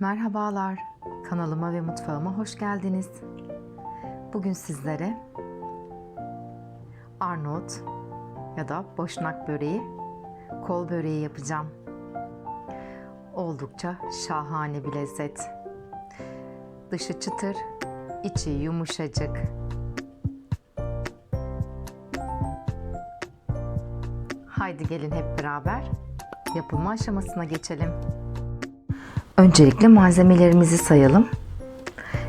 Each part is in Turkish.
Merhabalar, kanalıma ve mutfağıma hoş geldiniz. Bugün sizlere Arnavut ya da boşnak böreği, kol böreği yapacağım. Oldukça şahane bir lezzet. Dışı çıtır, içi yumuşacık. Haydi gelin hep beraber yapılma aşamasına geçelim. Öncelikle malzemelerimizi sayalım.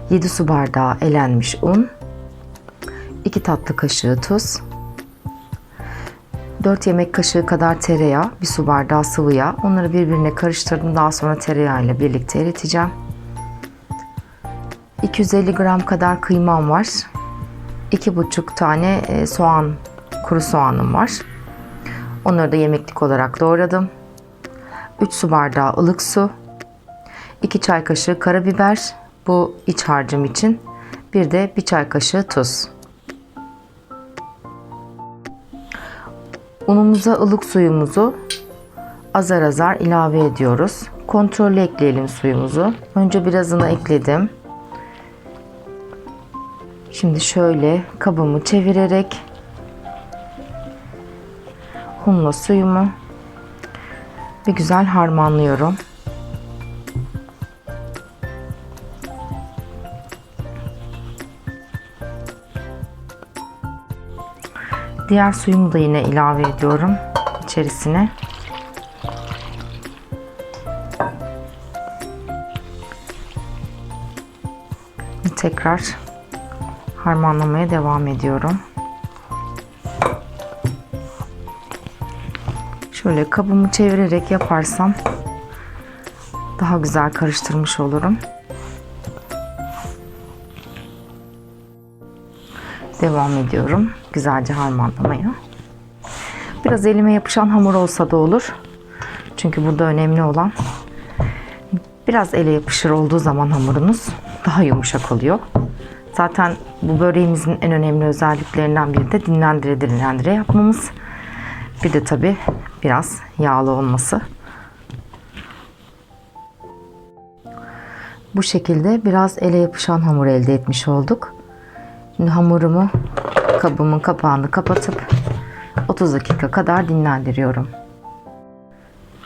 7 su bardağı elenmiş un, 2 tatlı kaşığı tuz, 4 yemek kaşığı kadar tereyağı, 1 su bardağı sıvı yağ. Onları birbirine karıştırdım. Daha sonra tereyağı ile birlikte eriteceğim. 250 gram kadar kıymam var. 2,5 tane e, soğan, kuru soğanım var. Onları da yemeklik olarak doğradım. 3 su bardağı ılık su, 2 çay kaşığı karabiber bu iç harcım için. Bir de bir çay kaşığı tuz. Unumuza ılık suyumuzu azar azar ilave ediyoruz. Kontrollü ekleyelim suyumuzu. Önce birazını ekledim. Şimdi şöyle kabımı çevirerek unla suyumu bir güzel harmanlıyorum. Diğer suyumu da yine ilave ediyorum içerisine. Tekrar harmanlamaya devam ediyorum. Şöyle kabımı çevirerek yaparsam daha güzel karıştırmış olurum. Devam ediyorum güzelce harmanlamaya. Biraz elime yapışan hamur olsa da olur. Çünkü burada önemli olan biraz ele yapışır olduğu zaman hamurunuz daha yumuşak oluyor. Zaten bu böreğimizin en önemli özelliklerinden biri de dinlendire dinlendire yapmamız. Bir de tabi biraz yağlı olması. Bu şekilde biraz ele yapışan hamur elde etmiş olduk. Şimdi hamurumu kabımın kapağını kapatıp 30 dakika kadar dinlendiriyorum.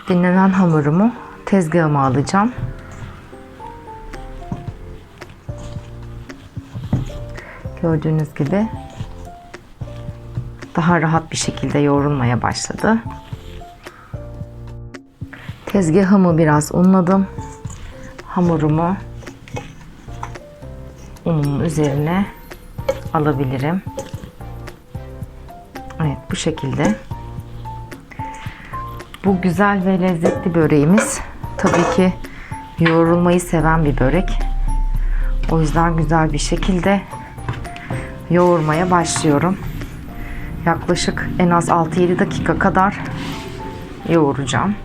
Dinlenen hamurumu tezgahıma alacağım. Gördüğünüz gibi daha rahat bir şekilde yoğrulmaya başladı. Tezgahımı biraz unladım. Hamurumu unumun üzerine alabilirim. Evet bu şekilde. Bu güzel ve lezzetli böreğimiz tabii ki yoğrulmayı seven bir börek. O yüzden güzel bir şekilde yoğurmaya başlıyorum. Yaklaşık en az 6-7 dakika kadar yoğuracağım.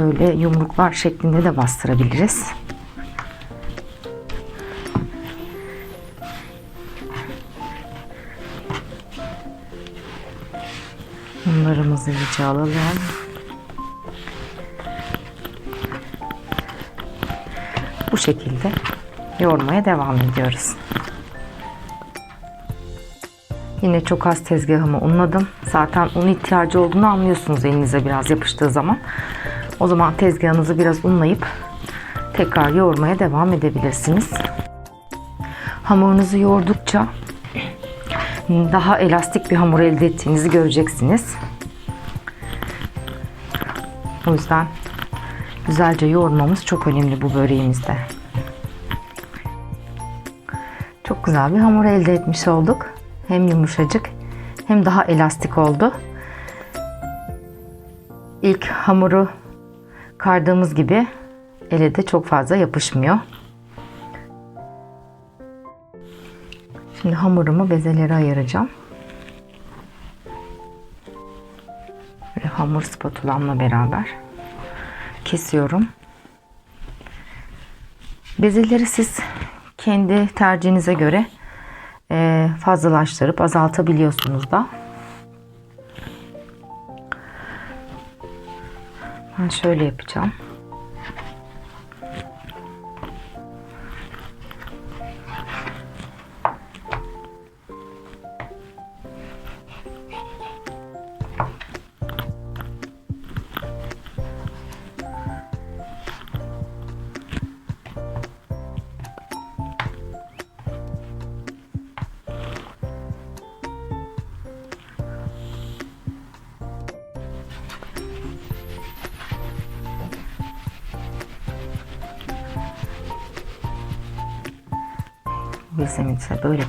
Şöyle yumruklar şeklinde de bastırabiliriz. Bunlarımızı iyice alalım. Bu şekilde yoğurmaya devam ediyoruz. Yine çok az tezgahımı unladım. Zaten un ihtiyacı olduğunu anlıyorsunuz elinize biraz yapıştığı zaman. O zaman tezgahınızı biraz unlayıp tekrar yoğurmaya devam edebilirsiniz. Hamurunuzu yoğurdukça daha elastik bir hamur elde ettiğinizi göreceksiniz. O yüzden güzelce yoğurmamız çok önemli bu böreğimizde. Çok güzel bir hamur elde etmiş olduk. Hem yumuşacık hem daha elastik oldu. İlk hamuru kardığımız gibi ele de çok fazla yapışmıyor. Şimdi hamurumu bezelere ayıracağım. Böyle hamur spatulamla beraber kesiyorum. Bezeleri siz kendi tercihinize göre e, fazlalaştırıp azaltabiliyorsunuz da. Şöyle yapacağım.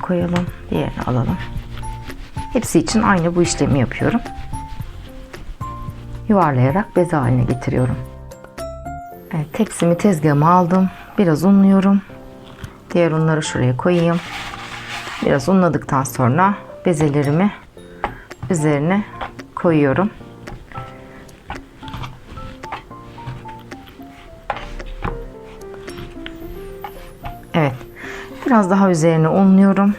Koyalım. Diğerini alalım. Hepsi için aynı bu işlemi yapıyorum. Yuvarlayarak beze haline getiriyorum. Evet, tepsimi tezgahıma aldım. Biraz unluyorum. Diğer unları şuraya koyayım. Biraz unladıktan sonra bezelerimi üzerine koyuyorum. Biraz daha üzerine unluyorum.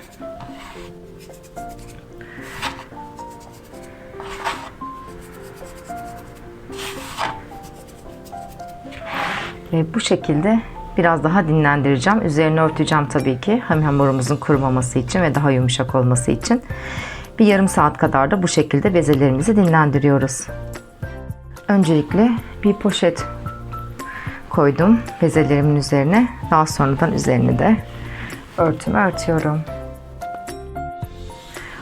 Ve bu şekilde biraz daha dinlendireceğim. Üzerine örteceğim tabii ki. Hem hamurumuzun kurumaması için ve daha yumuşak olması için. Bir yarım saat kadar da bu şekilde bezelerimizi dinlendiriyoruz. Öncelikle bir poşet koydum bezelerimin üzerine. Daha sonradan üzerine de örtümü örtüyorum.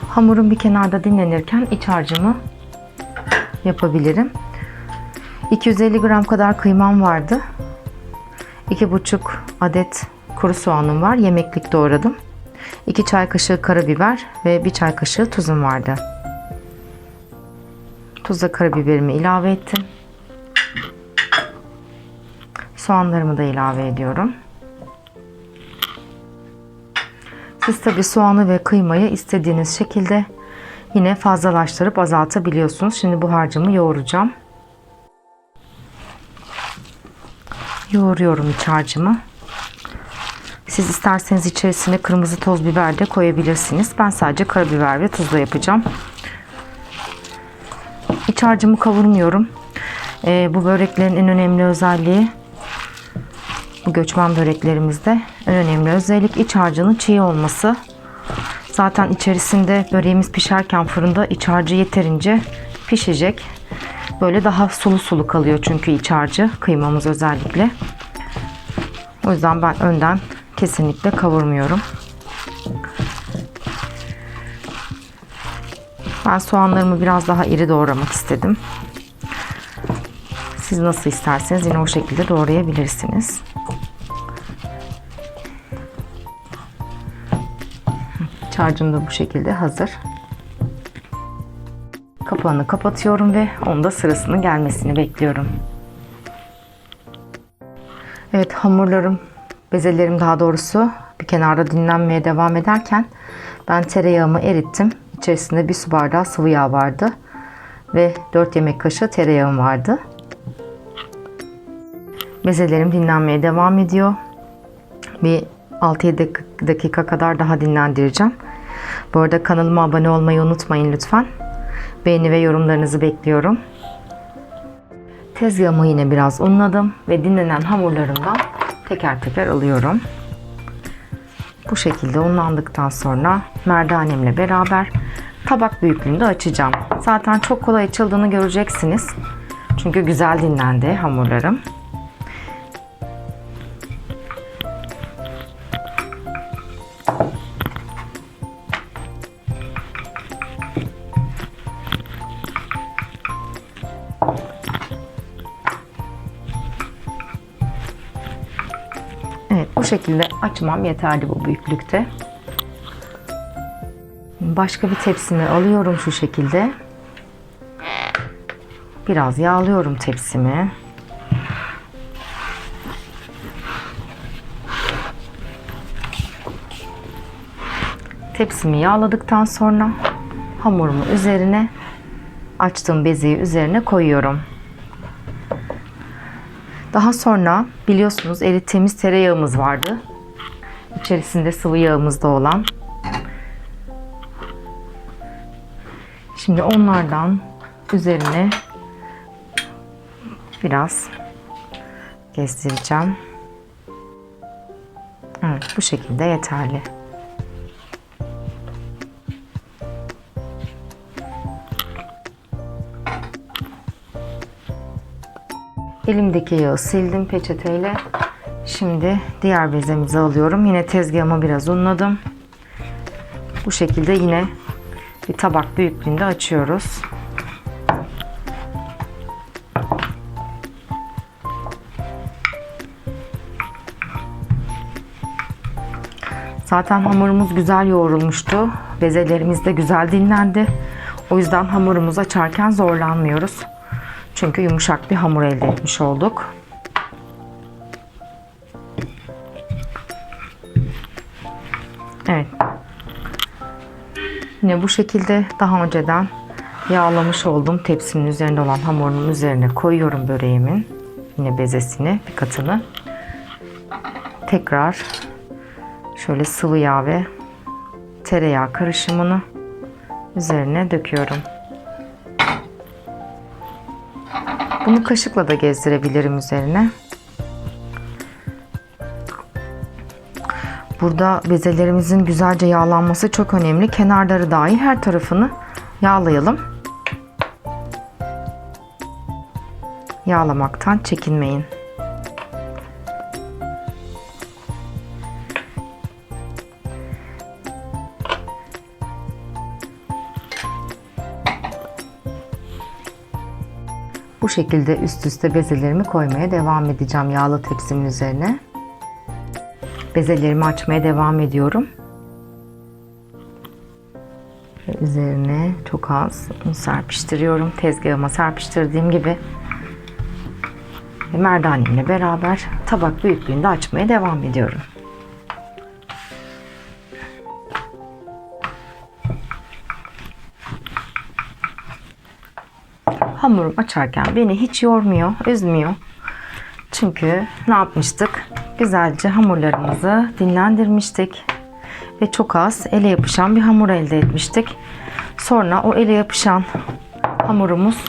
Hamurum bir kenarda dinlenirken iç harcımı yapabilirim. 250 gram kadar kıymam vardı. 2,5 adet kuru soğanım var. Yemeklik doğradım. 2 çay kaşığı karabiber ve 1 çay kaşığı tuzum vardı. Tuzla karabiberimi ilave ettim. Soğanlarımı da ilave ediyorum. Siz tabi soğanı ve kıymayı istediğiniz şekilde yine fazlalaştırıp azaltabiliyorsunuz. Şimdi bu harcımı yoğuracağım. Yoğuruyorum iç harcımı. Siz isterseniz içerisine kırmızı toz biber de koyabilirsiniz. Ben sadece karabiber ve tuzla yapacağım. İç harcımı kavurmuyorum. Ee, bu böreklerin en önemli özelliği bu göçmen böreklerimizde en önemli özellik iç harcının çiğ olması. Zaten içerisinde böreğimiz pişerken fırında iç harcı yeterince pişecek. Böyle daha sulu sulu kalıyor çünkü iç harcı kıymamız özellikle. O yüzden ben önden kesinlikle kavurmuyorum. Ben soğanlarımı biraz daha iri doğramak istedim. Siz nasıl isterseniz yine o şekilde doğrayabilirsiniz. Çarjım da bu şekilde hazır. Kapağını kapatıyorum ve onda sırasının gelmesini bekliyorum. Evet hamurlarım, bezelerim daha doğrusu bir kenarda dinlenmeye devam ederken ben tereyağımı erittim. İçerisinde bir su bardağı sıvı yağ vardı ve 4 yemek kaşığı tereyağım vardı. Bezelerim dinlenmeye devam ediyor. Bir 6-7 dakika kadar daha dinlendireceğim. Bu arada kanalıma abone olmayı unutmayın lütfen. Beğeni ve yorumlarınızı bekliyorum. Tezgahımı yine biraz unladım ve dinlenen hamurlarımdan teker teker alıyorum. Bu şekilde unlandıktan sonra merdanemle beraber tabak büyüklüğünde açacağım. Zaten çok kolay açıldığını göreceksiniz. Çünkü güzel dinlendi hamurlarım. Şekilde açmam yeterli bu büyüklükte. Başka bir tepsimi alıyorum şu şekilde. Biraz yağlıyorum tepsimi. Tepsimi yağladıktan sonra hamurumu üzerine açtığım bezeyi üzerine koyuyorum. Daha sonra biliyorsunuz erittiğimiz tereyağımız vardı. İçerisinde sıvı yağımız da olan. Şimdi onlardan üzerine biraz gezdireceğim. Evet, bu şekilde yeterli. Elimdeki yağı sildim peçeteyle. Şimdi diğer bezemizi alıyorum. Yine tezgahımı biraz unladım. Bu şekilde yine bir tabak büyüklüğünde açıyoruz. Zaten hamurumuz güzel yoğrulmuştu. Bezelerimiz de güzel dinlendi. O yüzden hamurumuzu açarken zorlanmıyoruz. Çünkü yumuşak bir hamur elde etmiş olduk. Evet. Yine bu şekilde daha önceden yağlamış olduğum tepsimin üzerinde olan hamurun üzerine koyuyorum böreğimin. Yine bezesini, bir katını. Tekrar şöyle sıvı yağ ve tereyağı karışımını üzerine döküyorum. Bunu kaşıkla da gezdirebilirim üzerine. Burada bezelerimizin güzelce yağlanması çok önemli. Kenarları dahi her tarafını yağlayalım. Yağlamaktan çekinmeyin. Şekilde üst üste bezelerimi koymaya devam edeceğim yağlı tepsimin üzerine. Bezelerimi açmaya devam ediyorum. Ve üzerine çok az un serpiştiriyorum. Tezgahıma serpiştirdiğim gibi. Merdanemle beraber tabak büyüklüğünde açmaya devam ediyorum. Hamurum açarken beni hiç yormuyor, üzmüyor. Çünkü ne yapmıştık? Güzelce hamurlarımızı dinlendirmiştik. Ve çok az ele yapışan bir hamur elde etmiştik. Sonra o ele yapışan hamurumuz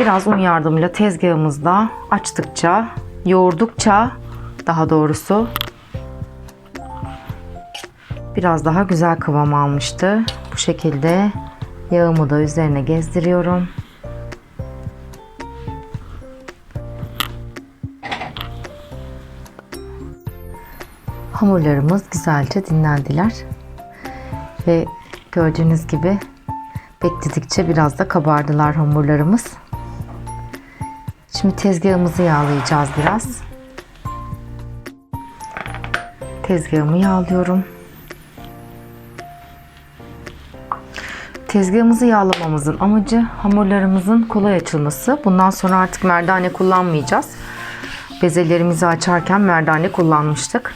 biraz un yardımıyla tezgahımızda açtıkça, yoğurdukça daha doğrusu biraz daha güzel kıvam almıştı. Şekilde yağımı da üzerine gezdiriyorum. Hamurlarımız güzelce dinlendiler. Ve gördüğünüz gibi bekledikçe biraz da kabardılar hamurlarımız. Şimdi tezgahımızı yağlayacağız biraz. Tezgahımı yağlıyorum. Tezgahımızı yağlamamızın amacı hamurlarımızın kolay açılması. Bundan sonra artık merdane kullanmayacağız. Bezelerimizi açarken merdane kullanmıştık.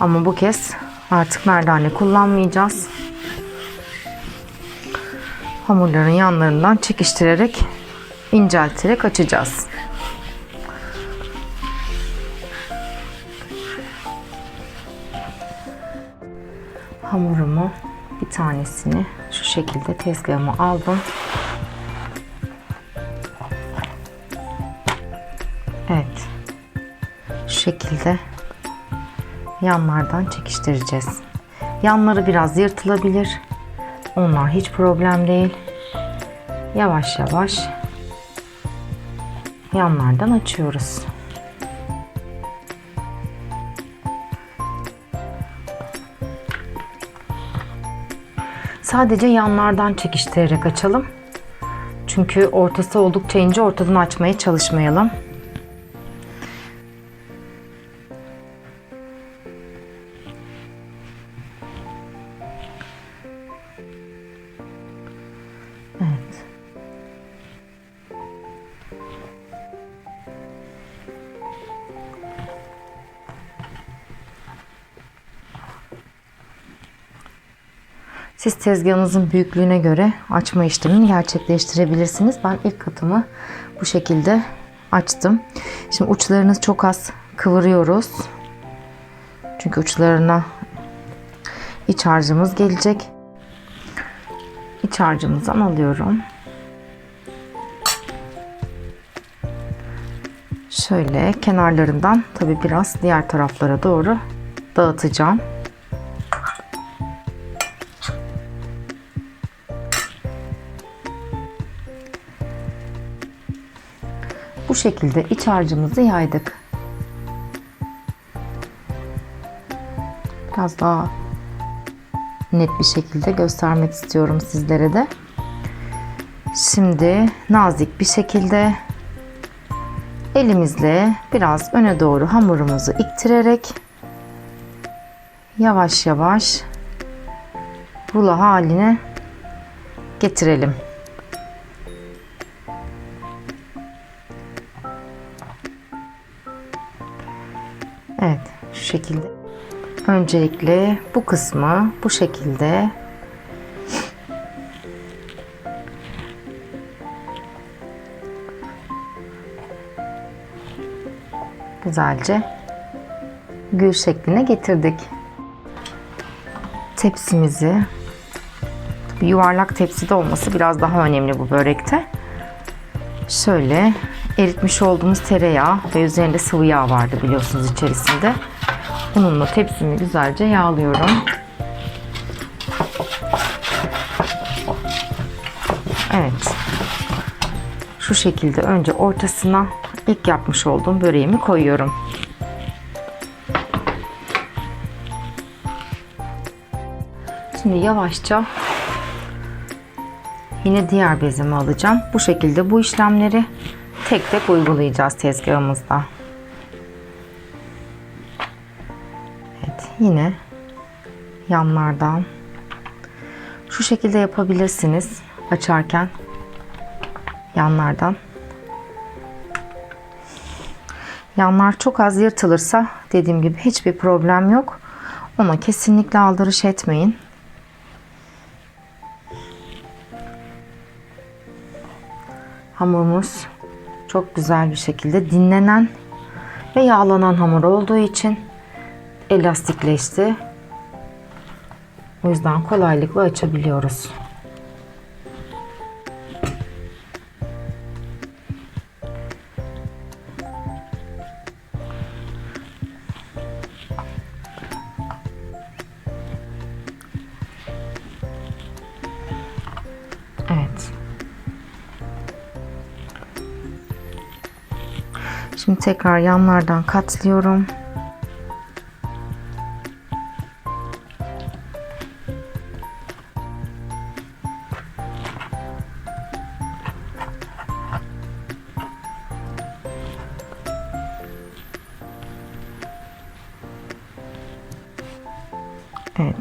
Ama bu kez artık merdane kullanmayacağız. Hamurların yanlarından çekiştirerek, incelterek açacağız. Hamurumu bir tanesini şekilde tezgahıma aldım. Evet. Şu şekilde yanlardan çekiştireceğiz. Yanları biraz yırtılabilir. Onlar hiç problem değil. Yavaş yavaş yanlardan açıyoruz. Sadece yanlardan çekiştirerek açalım. Çünkü ortası oldukça ince ortadan açmaya çalışmayalım. Siz tezgahınızın büyüklüğüne göre açma işlemini gerçekleştirebilirsiniz. Ben ilk katımı bu şekilde açtım. Şimdi uçlarını çok az kıvırıyoruz. Çünkü uçlarına iç harcımız gelecek. İç harcımızdan alıyorum. Şöyle kenarlarından tabi biraz diğer taraflara doğru dağıtacağım. Şekilde iç harcımızı yaydık. Biraz daha net bir şekilde göstermek istiyorum sizlere de. Şimdi nazik bir şekilde elimizle biraz öne doğru hamurumuzu iktirerek yavaş yavaş rulo haline getirelim. Şekilde. Öncelikle bu kısmı bu şekilde güzelce gül şekline getirdik. Tepsimizi yuvarlak tepside olması biraz daha önemli bu börekte. Şöyle eritmiş olduğumuz tereyağı ve üzerinde sıvı yağ vardı biliyorsunuz içerisinde. Bununla tepsimi güzelce yağlıyorum. Evet. Şu şekilde önce ortasına ilk yapmış olduğum böreğimi koyuyorum. Şimdi yavaşça yine diğer bezimi alacağım. Bu şekilde bu işlemleri tek tek uygulayacağız tezgahımızda. Yine yanlardan şu şekilde yapabilirsiniz açarken. Yanlardan. Yanlar çok az yırtılırsa dediğim gibi hiçbir problem yok. Ona kesinlikle aldırış etmeyin. Hamurumuz çok güzel bir şekilde dinlenen ve yağlanan hamur olduğu için elastikleşti. O yüzden kolaylıkla açabiliyoruz. Evet. Şimdi tekrar yanlardan katlıyorum.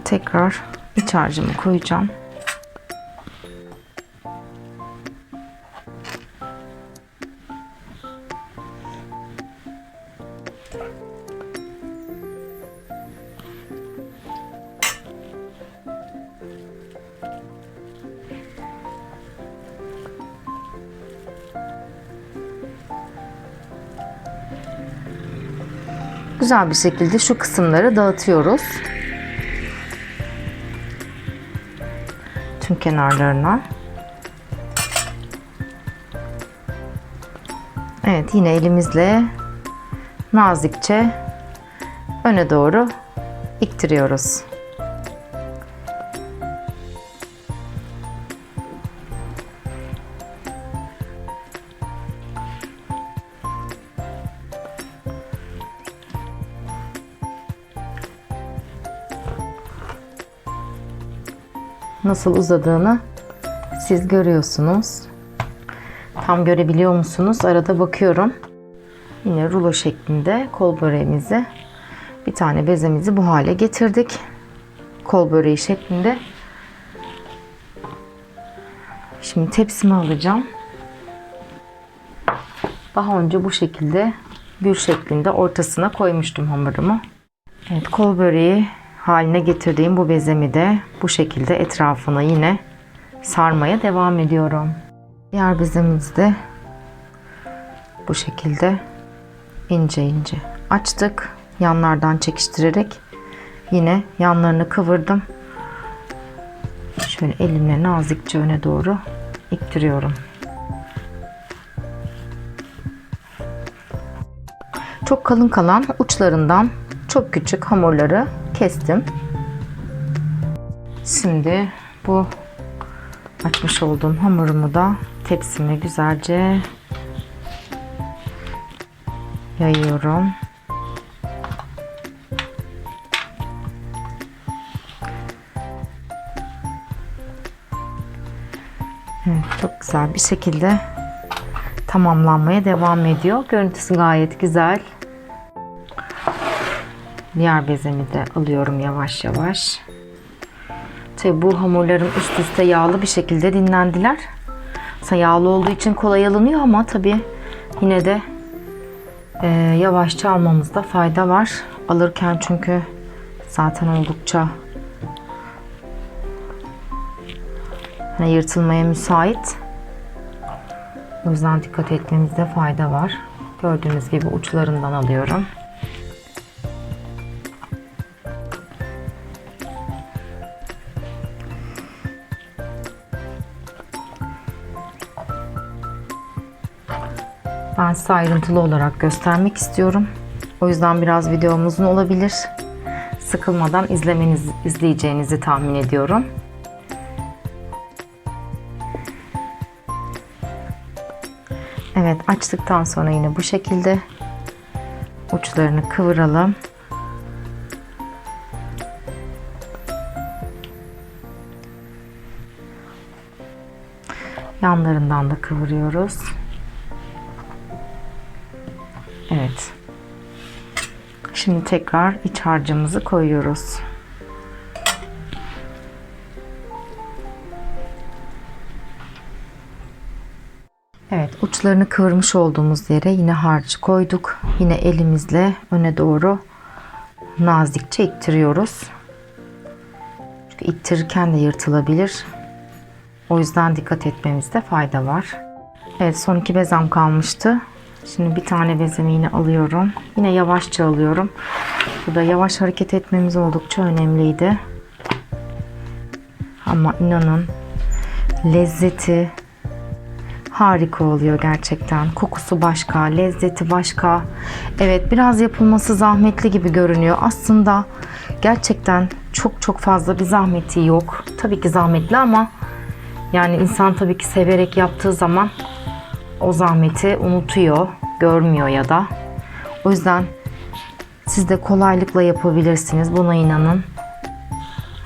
Tekrar iç harcımı koyacağım. Güzel bir şekilde şu kısımları dağıtıyoruz. Tüm kenarlarına. Evet yine elimizle nazikçe öne doğru iktiriyoruz. Nasıl uzadığını siz görüyorsunuz. Tam görebiliyor musunuz? Arada bakıyorum. Yine rulo şeklinde kol böreğimizi bir tane bezemizi bu hale getirdik. Kol böreği şeklinde. Şimdi tepsimi alacağım. Daha önce bu şekilde gül şeklinde ortasına koymuştum hamurumu. Evet kol böreği haline getirdiğim bu bezemi de bu şekilde etrafına yine sarmaya devam ediyorum. Diğer bezemizi de bu şekilde ince ince açtık. Yanlardan çekiştirerek yine yanlarını kıvırdım. Şöyle elimle nazikçe öne doğru ittiriyorum. Çok kalın kalan uçlarından çok küçük hamurları kestim. Şimdi bu açmış olduğum hamurumu da tepsime güzelce yayıyorum. Evet, çok güzel bir şekilde tamamlanmaya devam ediyor. Görüntüsü gayet güzel. Diğer bezemi de alıyorum yavaş yavaş. Tabi bu hamurlarım üst üste yağlı bir şekilde dinlendiler. Mesela yağlı olduğu için kolay alınıyor ama tabi yine de e, yavaşça almamızda fayda var. Alırken çünkü zaten oldukça hani yırtılmaya müsait. O yüzden dikkat etmemizde fayda var. Gördüğünüz gibi uçlarından alıyorum. Ben size ayrıntılı olarak göstermek istiyorum. O yüzden biraz videomuzun olabilir. Sıkılmadan izlemeniz, izleyeceğinizi tahmin ediyorum. Evet açtıktan sonra yine bu şekilde uçlarını kıvıralım. Yanlarından da kıvırıyoruz. Şimdi tekrar iç harcımızı koyuyoruz. Evet uçlarını kıvırmış olduğumuz yere yine harcı koyduk. Yine elimizle öne doğru nazikçe ittiriyoruz. Çünkü ittirirken de yırtılabilir. O yüzden dikkat etmemizde fayda var. Evet son iki bezem kalmıştı. Şimdi bir tane bezemi yine alıyorum. Yine yavaşça alıyorum. Burada yavaş hareket etmemiz oldukça önemliydi. Ama inanın lezzeti harika oluyor gerçekten. Kokusu başka, lezzeti başka. Evet biraz yapılması zahmetli gibi görünüyor. Aslında gerçekten çok çok fazla bir zahmeti yok. Tabii ki zahmetli ama yani insan tabii ki severek yaptığı zaman o zahmeti unutuyor, görmüyor ya da. O yüzden siz de kolaylıkla yapabilirsiniz. Buna inanın.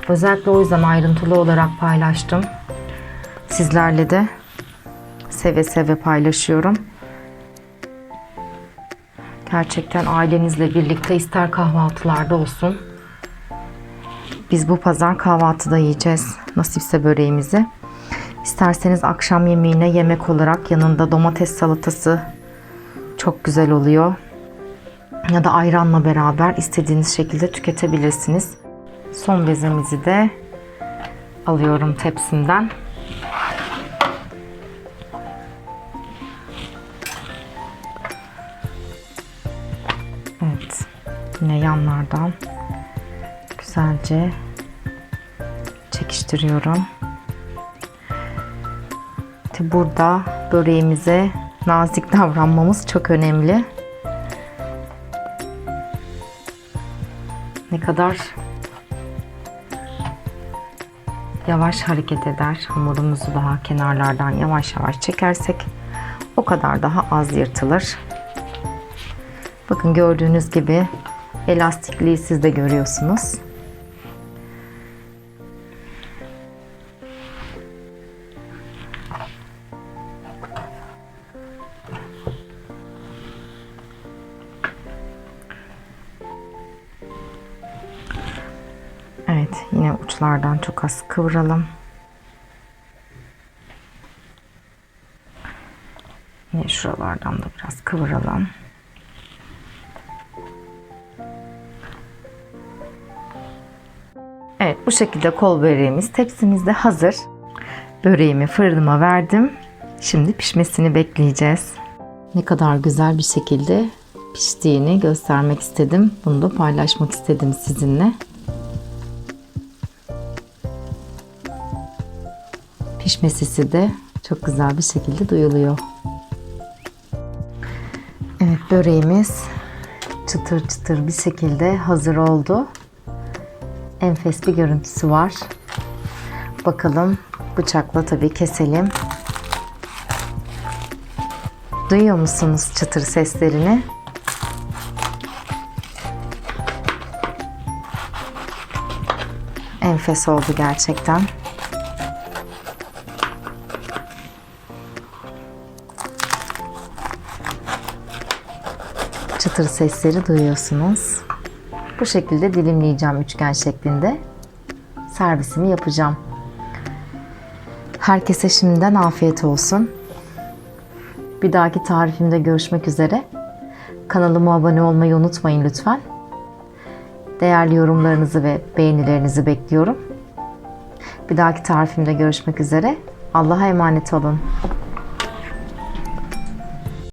Özellikle o yüzden ayrıntılı olarak paylaştım. Sizlerle de seve seve paylaşıyorum. Gerçekten ailenizle birlikte ister kahvaltılarda olsun. Biz bu pazar kahvaltıda yiyeceğiz nasipse böreğimizi. İsterseniz akşam yemeğine yemek olarak yanında domates salatası çok güzel oluyor. Ya da ayranla beraber istediğiniz şekilde tüketebilirsiniz. Son bezemizi de alıyorum tepsimden. Evet. Yine yanlardan güzelce çekiştiriyorum. Burada böreğimize nazik davranmamız çok önemli. Ne kadar yavaş hareket eder, hamurumuzu daha kenarlardan yavaş yavaş çekersek o kadar daha az yırtılır. Bakın gördüğünüz gibi elastikliği siz de görüyorsunuz. Yine uçlardan çok az kıvıralım. Yine şuralardan da biraz kıvıralım. Evet, bu şekilde kol böreğimiz tepsimizde hazır. Böreğimi fırınıma verdim. Şimdi pişmesini bekleyeceğiz. Ne kadar güzel bir şekilde piştiğini göstermek istedim. Bunu da paylaşmak istedim sizinle. Pişme sesi de çok güzel bir şekilde duyuluyor. Evet böreğimiz çıtır çıtır bir şekilde hazır oldu. Enfes bir görüntüsü var. Bakalım bıçakla tabii keselim. Duyuyor musunuz çıtır seslerini? Enfes oldu gerçekten. Çıtır sesleri duyuyorsunuz. Bu şekilde dilimleyeceğim üçgen şeklinde. Servisimi yapacağım. Herkese şimdiden afiyet olsun. Bir dahaki tarifimde görüşmek üzere. Kanalıma abone olmayı unutmayın lütfen. Değerli yorumlarınızı ve beğenilerinizi bekliyorum. Bir dahaki tarifimde görüşmek üzere. Allah'a emanet olun.